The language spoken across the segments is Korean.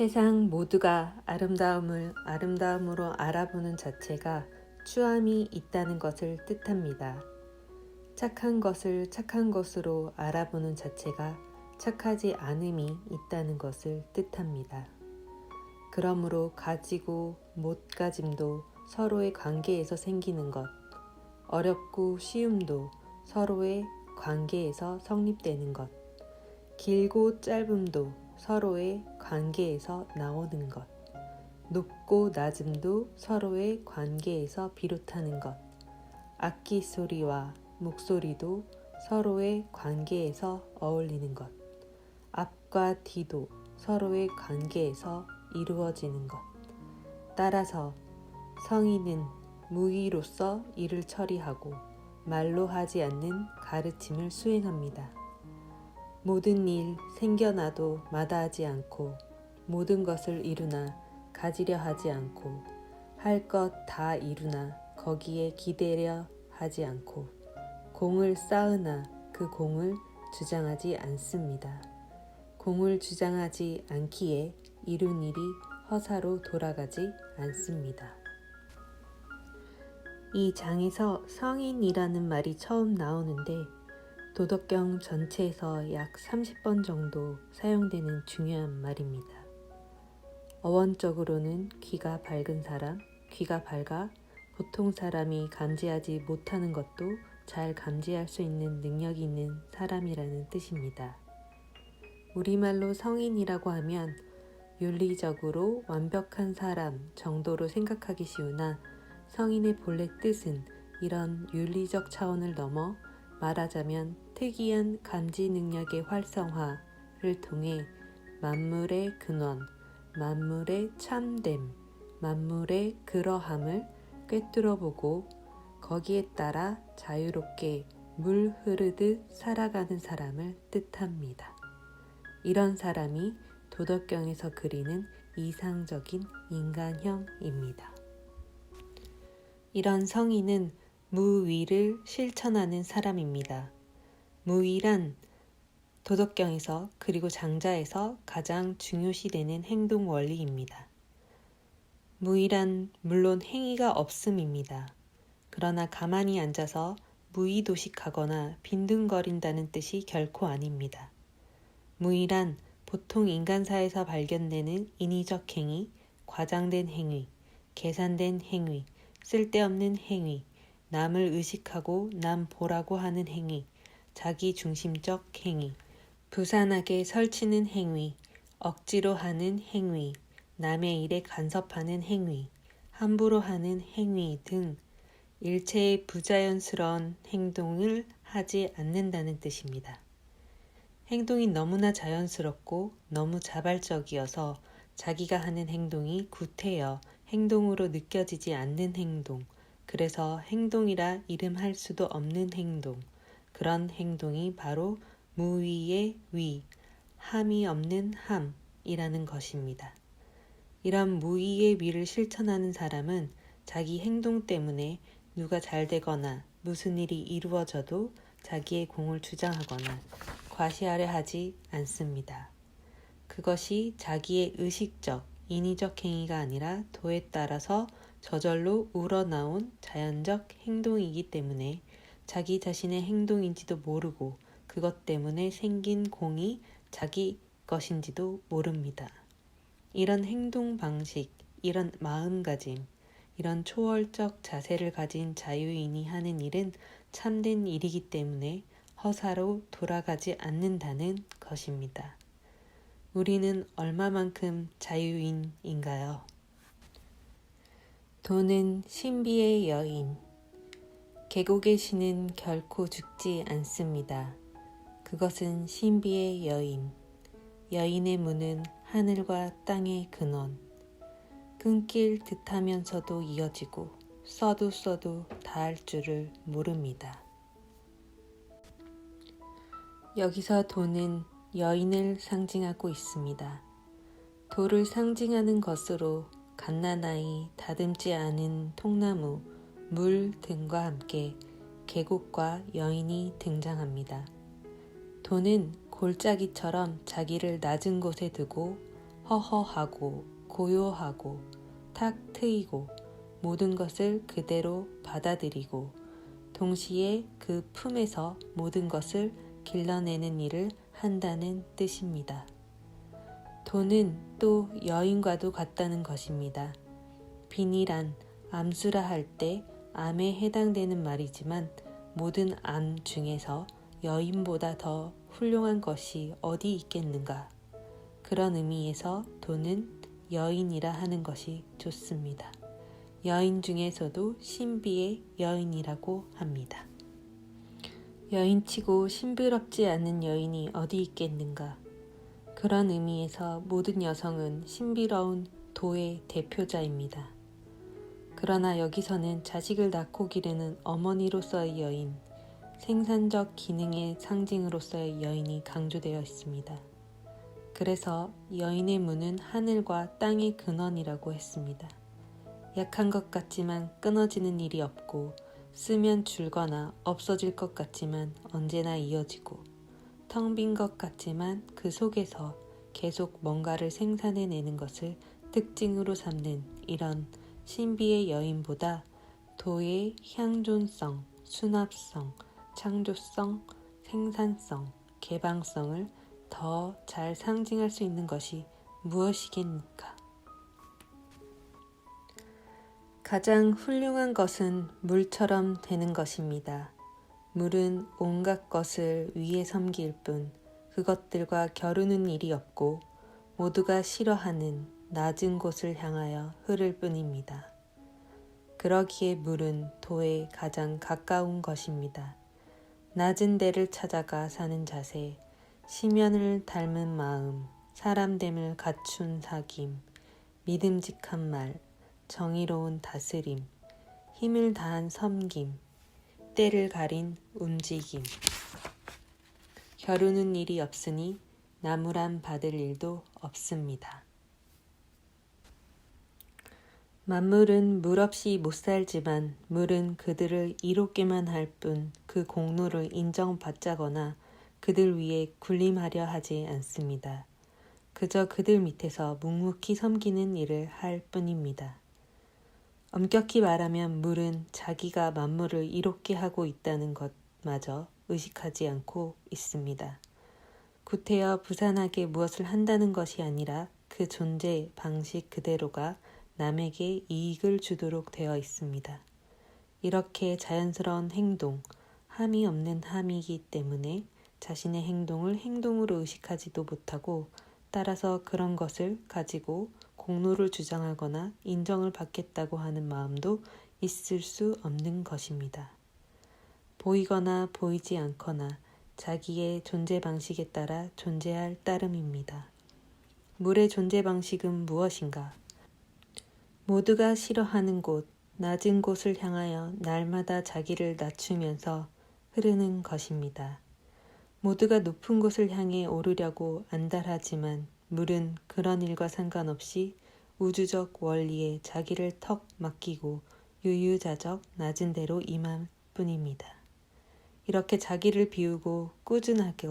세상 모두가 아름다움을 아름다움으로 알아보는 자체가 추함이 있다는 것을 뜻합니다. 착한 것을 착한 것으로 알아보는 자체가 착하지 않음이 있다는 것을 뜻합니다. 그러므로 가지고 못 가짐도 서로의 관계에서 생기는 것, 어렵고 쉬움도 서로의 관계에서 성립되는 것, 길고 짧음도 서로의 관계에서 나오는 것, 높고 낮음도 서로의 관계에서 비롯하는 것, 악기 소리와 목소리도 서로의 관계에서 어울리는 것, 앞과 뒤도 서로의 관계에서 이루어지는 것. 따라서 성인은 무의로서 일을 처리하고 말로 하지 않는 가르침을 수행합니다. 모든 일 생겨나도 마다하지 않고 모든 것을 이루나 가지려 하지 않고 할 것 다 이루나 거기에 기대려 하지 않고 공을 쌓으나 그 공을 주장하지 않습니다. 공을 주장하지 않기에 이룬 일이 허사로 돌아가지 않습니다. 이 장에서 성인이라는 말이 처음 나오는데 도덕경 전체에서 약 30번 정도 사용되는 중요한 말입니다. 어원적으로는 귀가 밝은 사람, 귀가 밝아 보통 사람이 감지하지 못하는 것도 잘 감지할 수 있는 능력이 있는 사람이라는 뜻입니다. 우리말로 성인이라고 하면 윤리적으로 완벽한 사람 정도로 생각하기 쉬우나 성인의 본래 뜻은 이런 윤리적 차원을 넘어 말하자면 특이한 감지 능력의 활성화를 통해 만물의 근원, 만물의 참됨, 만물의 그러함을 꿰뚫어 보고 거기에 따라 자유롭게 물 흐르듯 살아가는 사람을 뜻합니다. 이런 사람이 도덕경에서 그리는 이상적인 인간형입니다. 이런 성인은 무위를 실천하는 사람입니다. 무위란 도덕경에서 그리고 장자에서 가장 중요시되는 행동 원리입니다. 무위란 물론 행위가 없음입니다. 그러나 가만히 앉아서 무의도식하거나 빈둥거린다는 뜻이 결코 아닙니다. 무위란 보통 인간사에서 발견되는 인위적 행위, 과장된 행위, 계산된 행위, 쓸데없는 행위, 남을 의식하고 남 보라고 하는 행위, 자기 중심적 행위, 부산하게 설치는 행위, 억지로 하는 행위, 남의 일에 간섭하는 행위, 함부로 하는 행위 등 일체의 부자연스러운 행동을 하지 않는다는 뜻입니다. 행동이 너무나 자연스럽고 너무 자발적이어서 자기가 하는 행동이 구태여 행동으로 느껴지지 않는 행동, 그래서 행동이라 이름할 수도 없는 행동, 그런 행동이 바로 무위의 위, 함이 없는 함이라는 것입니다. 이런 무위의 위를 실천하는 사람은 자기 행동 때문에 누가 잘 되거나 무슨 일이 이루어져도 자기의 공을 주장하거나 과시하려 하지 않습니다. 그것이 자기의 의식적, 인위적 행위가 아니라 도에 따라서 저절로 우러나온 자연적 행동이기 때문에 자기 자신의 행동인지도 모르고 그것 때문에 생긴 공이 자기 것인지도 모릅니다. 이런 행동 방식, 이런 마음가짐, 이런 초월적 자세를 가진 자유인이 하는 일은 참된 일이기 때문에 허사로 돌아가지 않는다는 것입니다. 우리는 얼마만큼 자유인인가요? 돈은 신비의 여인. 계곡의 신은 결코 죽지 않습니다. 그것은 신비의 여인. 여인의 문은 하늘과 땅의 근원. 끊길 듯하면서도 이어지고 써도 써도 닿을 줄을 모릅니다. 여기서 돈은 여인을 상징하고 있습니다. 돌을 상징하는 것으로 갓난아이, 다듬지 않은 통나무, 물 등과 함께 계곡과 여인이 등장합니다. 돈은 골짜기처럼 자기를 낮은 곳에 두고 허허하고 고요하고 탁 트이고 모든 것을 그대로 받아들이고 동시에 그 품에서 모든 것을 길러내는 일을 한다는 뜻입니다. 돈은 또 여인과도 같다는 것입니다. 빈이란 암수라 할 때 암에 해당되는 말이지만 모든 암 중에서 여인보다 더 훌륭한 것이 어디 있겠는가. 그런 의미에서 돈은 여인이라 하는 것이 좋습니다. 여인 중에서도 신비의 여인이라고 합니다. 여인치고 신비롭지 않은 여인이 어디 있겠는가. 그런 의미에서 모든 여성은 신비로운 도의 대표자입니다. 그러나 여기서는 자식을 낳고 기르는 어머니로서의 여인, 생산적 기능의 상징으로서의 여인이 강조되어 있습니다. 그래서 여인의 문은 하늘과 땅의 근원이라고 했습니다. 약한 것 같지만 끊어지는 일이 없고 쓰면 줄거나 없어질 것 같지만 언제나 이어지고 텅 빈 것 같지만 그 속에서 계속 뭔가를 생산해내는 것을 특징으로 삼는 이런 신비의 여인보다 도의 향존성, 수납성, 창조성, 생산성, 개방성을 더 잘 상징할 수 있는 것이 무엇이겠는가? 가장 훌륭한 것은 물처럼 되는 것입니다. 물은 온갖 것을 위에 섬길 뿐 그것들과 겨루는 일이 없고 모두가 싫어하는 낮은 곳을 향하여 흐를 뿐입니다. 그러기에 물은 도에 가장 가까운 것입니다. 낮은 데를 찾아가 사는 자세, 시면을 닮은 마음, 사람됨을 갖춘 사귐, 믿음직한 말, 정의로운 다스림, 힘을 다한 섬김, 때를 가린 움직임. 겨루는 일이 없으니 나무란 받을 일도 없습니다. 만물은 물 없이 못 살지만 물은 그들을 이롭게만 할 뿐 그 공로를 인정받자거나 그들 위에 군림하려 하지 않습니다. 그저 그들 밑에서 묵묵히 섬기는 일을 할 뿐입니다. 엄격히 말하면 물은 자기가 만물을 이롭게 하고 있다는 것마저 의식하지 않고 있습니다. 구태여 부산하게 무엇을 한다는 것이 아니라 그 존재 방식 그대로가 남에게 이익을 주도록 되어 있습니다. 이렇게 자연스러운 행동, 함이 없는 함이기 때문에 자신의 행동을 행동으로 의식하지도 못하고 따라서 그런 것을 가지고 공로를 주장하거나 인정을 받겠다고 하는 마음도 있을 수 없는 것입니다. 보이거나 보이지 않거나 자기의 존재 방식에 따라 존재할 따름입니다. 물의 존재 방식은 무엇인가? 모두가 싫어하는 곳, 낮은 곳을 향하여 날마다 자기를 낮추면서 흐르는 것입니다. 모두가 높은 곳을 향해 오르려고 안달하지만 물은 그런 일과 상관없이 우주적 원리에 자기를 턱 맡기고 유유자적 낮은 데로 임할 뿐입니다. 이렇게 자기를 비우고 꾸준하게,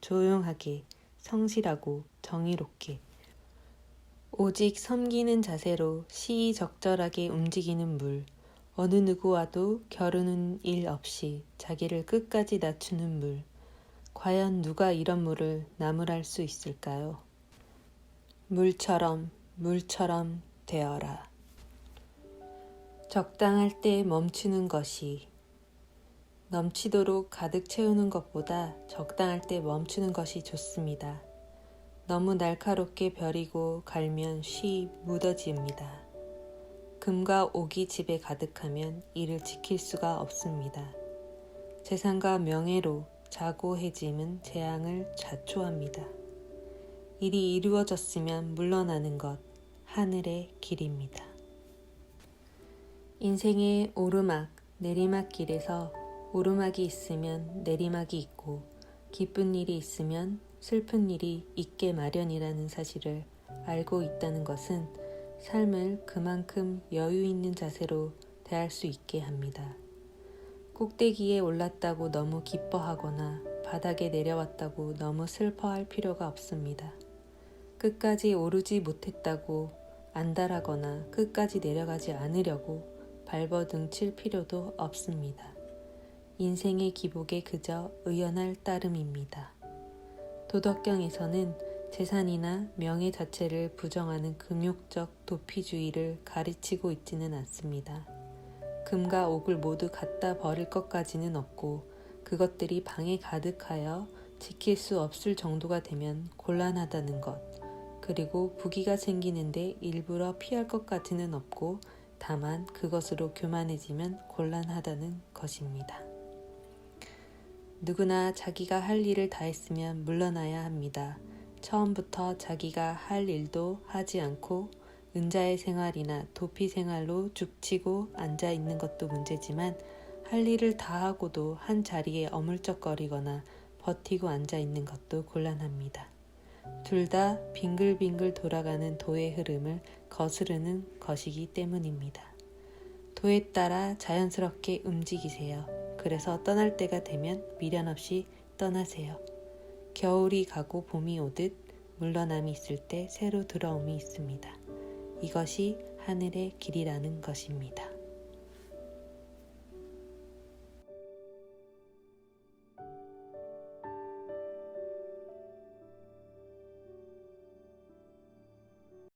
조용하게, 성실하고 정의롭게 오직 섬기는 자세로 시의적절하게 움직이는 물, 어느 누구와도 겨루는 일 없이 자기를 끝까지 낮추는 물, 과연 누가 이런 물을 나무랄 수 있을까요? 물처럼 물처럼 되어라. 적당할 때 멈추는 것이 넘치도록 가득 채우는 것보다 적당할 때 멈추는 것이 좋습니다. 너무 날카롭게 벼리고 갈면 쉬 묻어집니다. 금과 옥이 집에 가득하면 이를 지킬 수가 없습니다. 재산과 명예로 자고해짐은 재앙을 자초합니다. 일이 이루어졌으면 물러나는 것, 하늘의 길입니다. 인생의 오르막, 내리막 길에서 오르막이 있으면 내리막이 있고, 기쁜 일이 있으면 슬픈 일이 있게 마련이라는 사실을 알고 있다는 것은 삶을 그만큼 여유 있는 자세로 대할 수 있게 합니다. 꼭대기에 올랐다고 너무 기뻐하거나 바닥에 내려왔다고 너무 슬퍼할 필요가 없습니다. 끝까지 오르지 못했다고 안달하거나 끝까지 내려가지 않으려고 발버둥 칠 필요도 없습니다. 인생의 기복에 그저 의연할 따름입니다. 도덕경에서는 재산이나 명예 자체를 부정하는 금욕적 도피주의를 가르치고 있지는 않습니다. 금과 옥을 모두 갖다 버릴 것까지는 없고 그것들이 방에 가득하여 지킬 수 없을 정도가 되면 곤란하다는 것, 그리고 부기가 생기는데 일부러 피할 것까지는 없고 다만 그것으로 교만해지면 곤란하다는 것입니다. 누구나 자기가 할 일을 다 했으면 물러나야 합니다. 처음부터 자기가 할 일도 하지 않고 은자의 생활이나 도피 생활로 죽치고 앉아 있는 것도 문제지만 할 일을 다 하고도 한 자리에 어물쩍거리거나 버티고 앉아 있는 것도 곤란합니다. 둘 다 빙글빙글 돌아가는 도의 흐름을 거스르는 것이기 때문입니다. 도에 따라 자연스럽게 움직이세요. 그래서 떠날 때가 되면 미련 없이 떠나세요. 겨울이 가고 봄이 오듯 물러남이 있을 때 새로 들어옴이 있습니다. 이것이 하늘의 길이라는 것입니다.